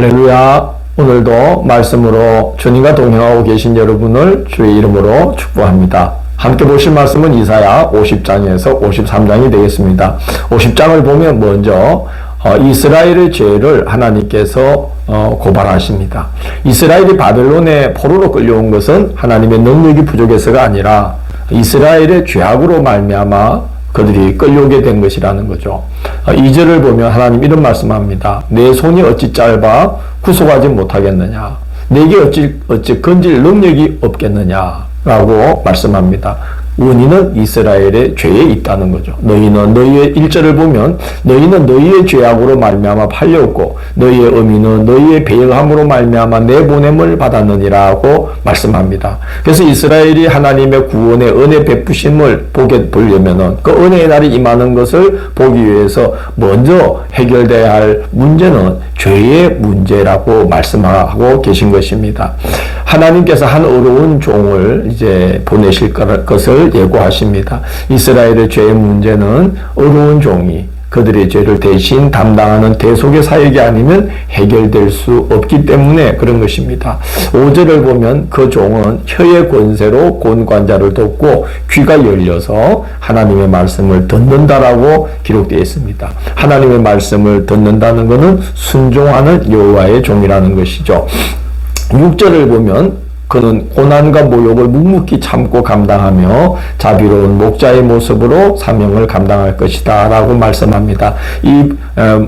할렐루야. 오늘도 말씀으로 주님과 동행하고 계신 여러분을 주의 이름으로 축복합니다. 함께 보실 말씀은 이사야 50장에서 53장이 되겠습니다. 50장을 보면 먼저 어, 이스라엘의 죄를 하나님께서 어, 고발하십니다. 이스라엘이 바벨론의 포로로 끌려온 것은 하나님의 능력이 부족해서가 아니라 이스라엘의 죄악으로 말미암아 그들이 끌려오게 된 것이라는 거죠. 어, 2절을 보면 하나님 이런 말씀합니다. 내 손이 어찌 짧아 구속하지 못하겠느냐. 내게 어찌, 어찌 건질 능력이 없겠느냐. 라고 말씀합니다. 원인은 이스라엘의 죄에 있다는 거죠. 너희는 너희의 일절을 보면 너희는 너희의 죄악으로 말미암아 팔렸고 너희의 의미는 너희의 배역함으로 말미암아 내 보냄을 받았느니라고 말씀합니다. 그래서 이스라엘이 하나님의 구원의 은혜 베푸심을 보게 보려면은 그 은혜의 날이 임하는 것을 보기 위해서 먼저 해결돼야 할 문제는 죄의 문제라고 말씀하고 계신 것입니다. 하나님께서 한 어려운 종을 이제 보내실 것을 예고하십니다. 이스라엘의 죄의 문제는 어려운 종이 그들의 죄를 대신 담당하는 대속의 사역이 아니면 해결될 수 없기 때문에 그런 것입니다. 5절을 보면 그 종은 혀의 권세로 권관자를 돕고 귀가 열려서 하나님의 말씀을 듣는다라고 기록되어 있습니다. 하나님의 말씀을 듣는다는 것은 순종하는 여호와의 종이라는 것이죠. 6절을 보면 그는 고난과 모욕을 묵묵히 참고 감당하며 자비로운 목자의 모습으로 사명을 감당할 것이다 라고 말씀합니다. 이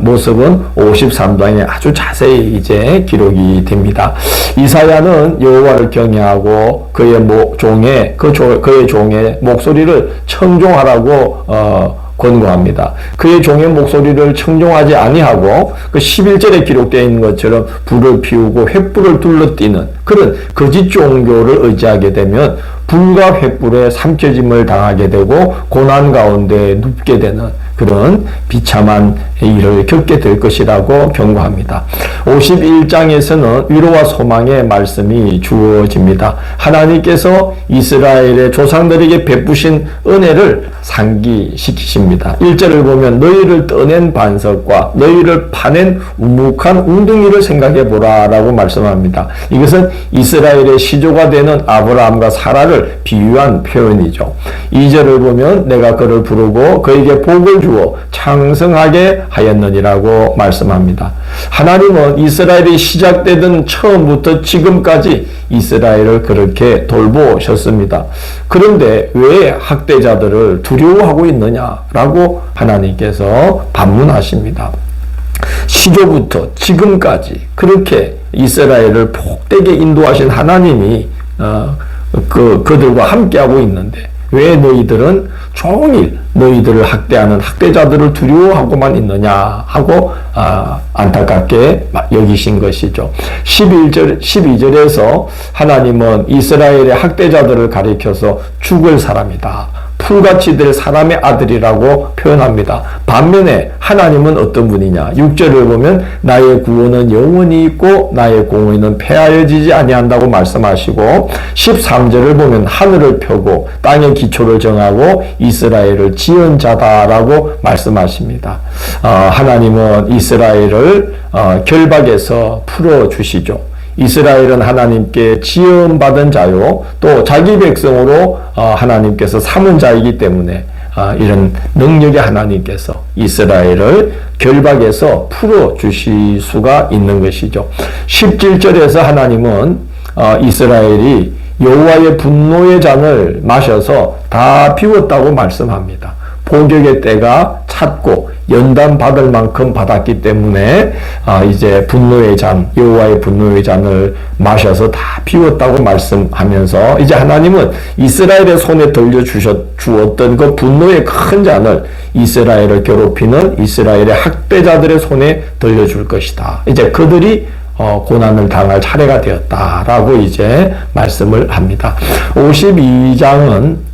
모습은 53장에 아주 자세히 이제 기록이 됩니다. 이사야는 여호와를 경외하고 그의 목, 종의 그 종의 목소리를 청종하라고 어, 권고합니다. 그의 종의 목소리를 청종하지 아니하고 그 11절에 기록되어 있는 것처럼 불을 피우고 횃불을 둘러뛰는 그런 거짓 종교를 의지하게 되면 불과 횃불에 삼켜짐을 당하게 되고 고난 가운데 눕게 되는 그런 비참한 일을 겪게 될 것이라고 경고합니다. 51장에서는 위로와 소망의 말씀이 주어집니다. 하나님께서 이스라엘의 조상들에게 베푸신 은혜를 상기시키십니다. 1절을 보면 너희를 떠낸 반석과 너희를 파낸 우묵한 웅둥이를 생각해 보라라고 말씀합니다. 이것은 이스라엘의 시조가 되는 아브라함과 사라를 비유한 표현이죠. 2절을 보면 내가 그를 부르고 그에게 복을 주어 창성하게 하였느니라고 말씀합니다. 하나님은 이스라엘이 시작되던 처음부터 지금까지 이스라엘을 그렇게 돌보셨습니다. 그런데 왜 학대자들을 두려워하고 있느냐라고 하나님께서 반문하십니다. 시조부터 지금까지 그렇게 이스라엘을 복되게 인도하신 하나님이 어, 그 그들과 함께하고 있는데 왜 너희들은 종일 너희들을 학대하는 학대자들을 두려워하고만 있느냐 하고 아, 안타깝게 여기신 것이죠. 11절 12절에서 하나님은 이스라엘의 학대자들을 가리켜서 죽을 사람이다. 풀같이 될 사람의 아들이라고 표현합니다. 반면에 하나님은 어떤 분이냐? 6절을 보면 나의 구원은 영원히 있고 나의 공의는 폐하여지지 아니한다고 말씀하시고 13절을 보면 하늘을 펴고 땅의 기초를 정하고 이스라엘을 지은 자다라고 말씀하십니다. 어, 하나님은 이스라엘을 어, 결박에서 풀어 주시죠. 이스라엘은 하나님께 지음받은 자요, 또 자기 백성으로 어, 하나님께서 삼은 자이기 때문에 아, 이런 능력의 하나님께서 이스라엘을 결박에서 풀어 주실 수가 있는 것이죠. 17절에서 하나님은 어, 이스라엘이 여호와의 분노의 잔을 마셔서 다 비웠다고 말씀합니다. 포격의 때가 찼고 연단 받을 만큼 받았기 때문에 아 이제 분노의 잔 여호와의 분노의 잔을 마셔서 다 비웠다고 말씀하면서 이제 하나님은 이스라엘의 손에 돌려 주셨 주었던 그 분노의 큰 잔을 이스라엘을 괴롭히는 이스라엘의 학대자들의 손에 돌려 줄 것이다. 이제 그들이 어, 고난을 당할 차례가 되었다라고 이제 말씀을 합니다. 52장은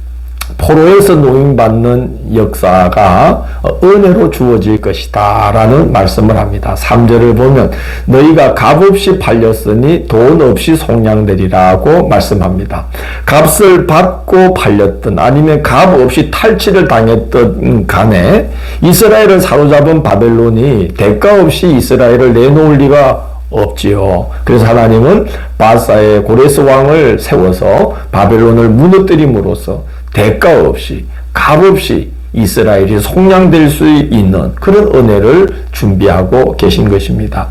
포로에서 노임받는 역사가 은혜로 주어질 것이다 라는 말씀을 합니다. 3절을 보면 너희가 값없이 팔렸으니 돈 없이 속량되리라고 말씀합니다. 값을 받고 팔렸던 아니면 값 없이 탈취를 당했던 간에 이스라엘을 사로잡은 바벨론이 대가 없이 이스라엘을 내놓을 리가 없지요. 그래서 하나님은 바사의 고레스 왕을 세워서 바벨론을 무너뜨림으로써 대가 없이 값 없이 이스라엘이 속량될 수 있는 그런 은혜를 준비하고 계신 것입니다.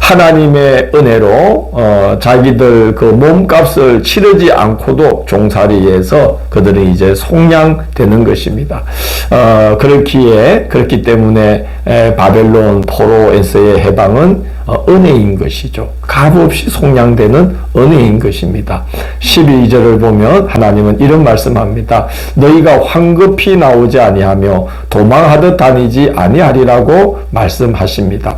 하나님의 은혜로 어, 자기들 그 몸값을 치르지 않고도 종살이에서 그들은 이제 속량되는 것입니다. 어, 그렇기에 그렇기 때문에 에, 바벨론 포로에서의 해방은 어, 은혜인 것이죠. 값없이 속량되는 은혜인 것입니다. 12절을 보면 하나님은 이런 말씀합니다. 너희가 황급히 나오지 아니하며 도망하듯 다니지 아니하리라고 말씀하십니다.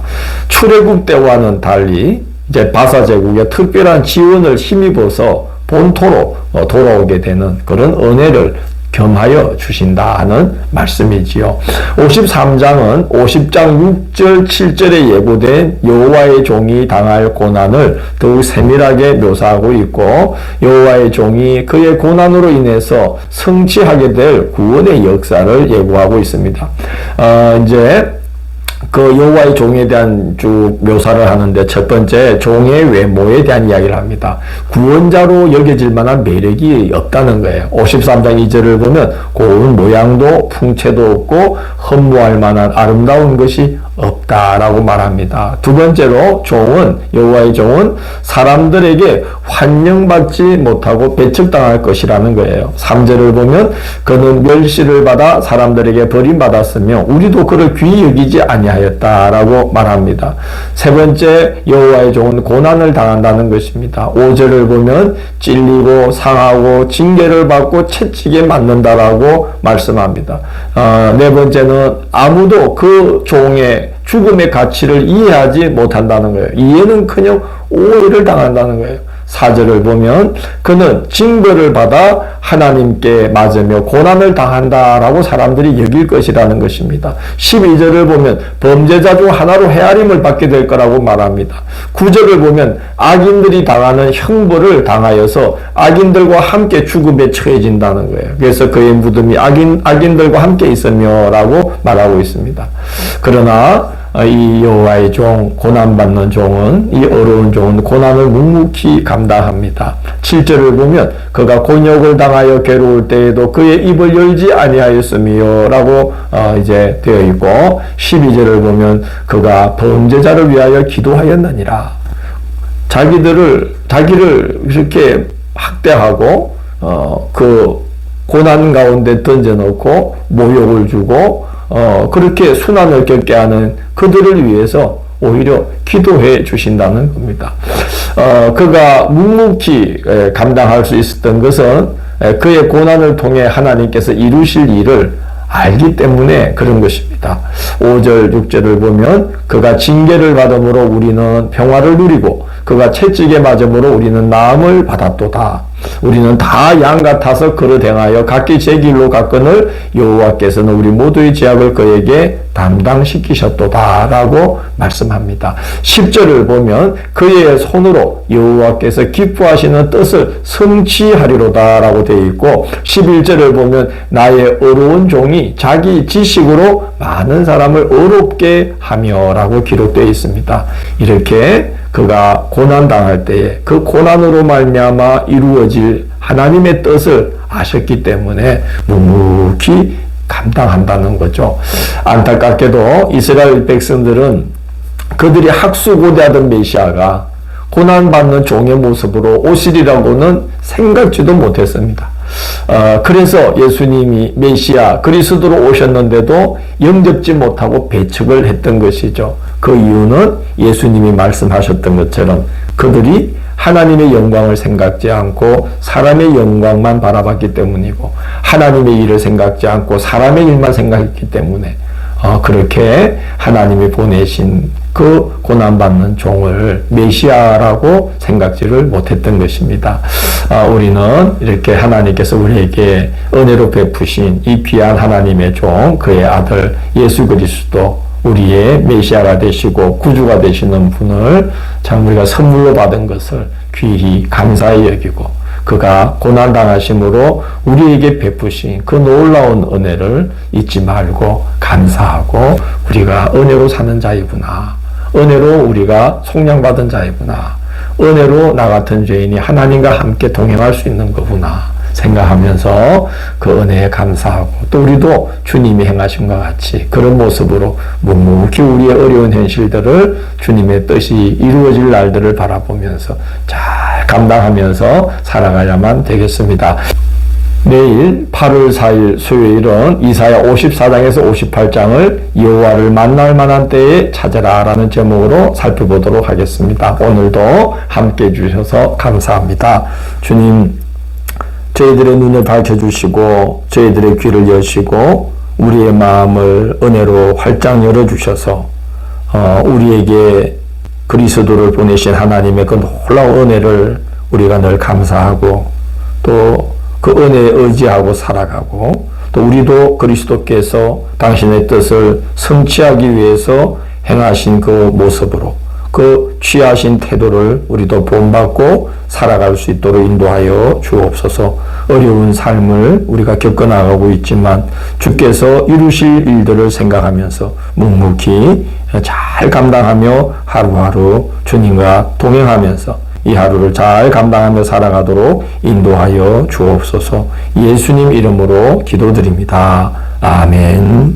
출애굽 때와는 달리 이제 바사 제국의 특별한 지원을 힘입어서 본토로 어, 돌아오게 되는 그런 은혜를 겸하여 주신다는 말씀이지요. 53장은 50장 6절 7절에 예고된 여호와의 종이 당할 고난을 더욱 세밀하게 묘사하고 있고 여호와의 종이 그의 고난으로 인해서 성취하게 될 구원의 역사를 예고하고 있습니다. 어, 이제 그 여호와의 종에 대한 쭉 묘사를 하는데 첫 번째 종의 외모에 대한 이야기를 합니다. 구원자로 여겨질 만한 매력이 없다는 거예요. 53장 2절을 보면 고운 모양도 풍채도 없고 흠모할 만한 아름다운 것이 없다라고 말합니다. 두 번째로 종은 여호와의 종은 사람들에게 환영받지 못하고 배척당할 것이라는 거예요. 3절을 보면 그는 멸시를 받아 사람들에게 버림받았으며 우리도 그를 귀히 여기지 아니하였다라고 말합니다. 세 번째 여호와의 종은 고난을 당한다는 것입니다. 5절을 보면 찔리고 상하고 징계를 받고 채찍에 맞는다라고 말씀합니다. 어, 네 번째는 아무도 그 종의 죽음의 가치를 이해하지 못한다는 거예요. 이해는커녕 오해를 당한다는 거예요. 사절을 보면 그는 징벌을 받아 하나님께 맞으며 고난을 당한다라고 사람들이 여길 것이라는 것입니다. 12절을 보면 범죄자 중 하나로 헤아림을 받게 될 거라고 말합니다. 9절을 보면 악인들이 당하는 형벌을 당하여서 악인들과 함께 죽음에 처해진다는 거예요. 그래서 그의 무덤이 악인, 악인들과 함께 있으며 라고 말하고 있습니다. 그러나 어, 이 여호와의 종 고난 받는 종은 이 어려운 종은 고난을 묵묵히 감당합니다. 7절을 보면 그가 곤욕을 당하여 괴로울 때에도 그의 입을 열지 아니하였으며 라고 어 이제 되어 있고 12절을 보면 그가 범죄자를 위하여 기도하였느니라. 자기들을 자기를 이렇게 학대하고 어 그 고난 가운데 던져놓고 모욕을 주고 어, 그렇게 순환을 겪게 하는 그들을 위해서 오히려 기도해 주신다는 겁니다. 어, 그가 묵묵히 에, 감당할 수 있었던 것은 에, 그의 고난을 통해 하나님께서 이루실 일을 알기 때문에 그런 것입니다. 5절, 6절을 보면 그가 징계를 받음으로 우리는 평화를 누리고 그가 채찍에 맞음으로 우리는 나음을 받았도다. 우리는 다 양 같아서 그릇 행하여 각기 제 길로 갔거늘 여호와께서는 우리 모두의 죄악을 그에게 담당시키셨도다라고 말씀합니다. 10절을 보면 그의 손으로 여호와께서 기뻐하시는 뜻을 성취하리로다라고 되어 있고 11절을 보면 나의 어려운 종이 자기 지식으로 많은 사람을 어렵게 하며라고 기록되어 있습니다. 이렇게 그가 고난 당할 때에 그 고난으로 말미암아 이루어질 하나님의 뜻을 아셨기 때문에 묵묵히 감당한다는 거죠. 안타깝게도 이스라엘 백성들은 그들이 학수고대하던 메시아가 고난받는 종의 모습으로 오시리라고는 생각지도 못했습니다. 어, 그래서 예수님이 메시아 그리스도로 오셨는데도 영접지 못하고 배척을 했던 것이죠. 그 이유는 예수님이 말씀하셨던 것처럼 그들이 하나님의 영광을 생각지 않고 사람의 영광만 바라봤기 때문이고 하나님의 일을 생각지 않고 사람의 일만 생각했기 때문에 어, 그렇게 하나님이 보내신 그 고난받는 종을 메시아라고 생각지를 못했던 것입니다. 어, 우리는 이렇게 하나님께서 우리에게 은혜로 베푸신 이 귀한 하나님의 종, 그의 아들 예수 그리스도 우리의 메시아가 되시고 구주가 되시는 분을 참 우리가 선물로 받은 것을 귀히 감사히 여기고 그가 고난당하심으로 우리에게 베푸신 그 놀라운 은혜를 잊지 말고 감사하고 우리가 은혜로 사는 자이구나. 은혜로 우리가 속량받은 자이구나. 은혜로 나 같은 죄인이 하나님과 함께 동행할 수 있는 거구나. 생각하면서 그 은혜에 감사하고 또 우리도 주님이 행하심과 같이 그런 모습으로 묵묵히 우리의 어려운 현실들을 주님의 뜻이 이루어질 날들을 바라보면서 잘 감당하면서 살아가야만 되겠습니다. 내일 8월 4일 수요일은 이사야 54장에서 58장을 여호와를 만날 만한 때에 찾아라 라는 제목으로 살펴보도록 하겠습니다. 오늘도 함께 해 주셔서 감사합니다. 주님 저희들의 눈을 밝혀주시고 저희들의 귀를 여시고 우리의 마음을 은혜로 활짝 열어주셔서 어, 우리에게 그리스도를 보내신 하나님의 그 놀라운 은혜를 우리가 늘 감사하고 또 그 은혜에 의지하고 살아가고 또 우리도 그리스도께서 당신의 뜻을 성취하기 위해서 행하신 그 모습으로 그 취하신 태도를 우리도 본받고 살아갈 수 있도록 인도하여 주옵소서. 어려운 삶을 우리가 겪어나가고 있지만 주께서 이루실 일들을 생각하면서 묵묵히 잘 감당하며 하루하루 주님과 동행하면서 이 하루를 잘 감당하며 살아가도록 인도하여 주옵소서 예수님 이름으로 기도드립니다. 아멘.